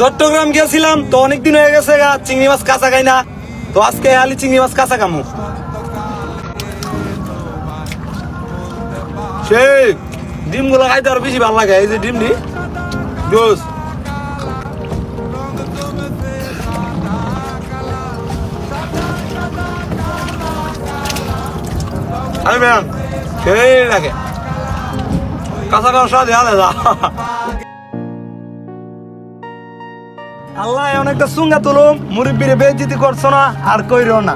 চট্টগ্রাম গেছিলাম তো অনেকদিন হয়ে গেছে গা, চিংড়ি মাছ কাঁচা খাই না। তো আজকে আলি চিংড়ি মাছ কাঁচা খামু। সেই, ডিমগুলো খাইতে আরও বেশি ভালো লাগে, এই যে ডিম ডি জোস। আরে ম্যাম, সেই লাগে। কাঁচা কাঁচা দেওয়া দাদা আল্লাহ অনেকটা সুঙ্গা তুলুম মুরব্বীরে বেজিতি করছ না আর কইরো না।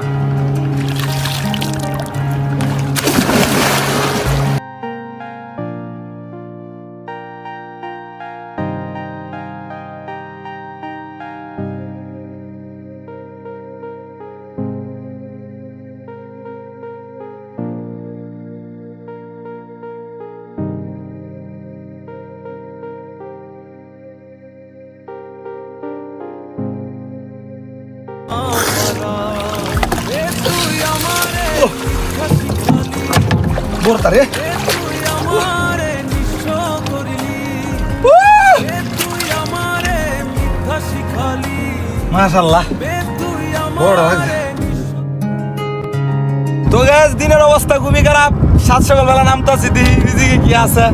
বলতা রে মাশাল্লাহ বড়। তো গ্যাস দিনের অবস্থা খুবই খারাপ। সাত সকালবেলা নামতাছি দিদি কি আছে?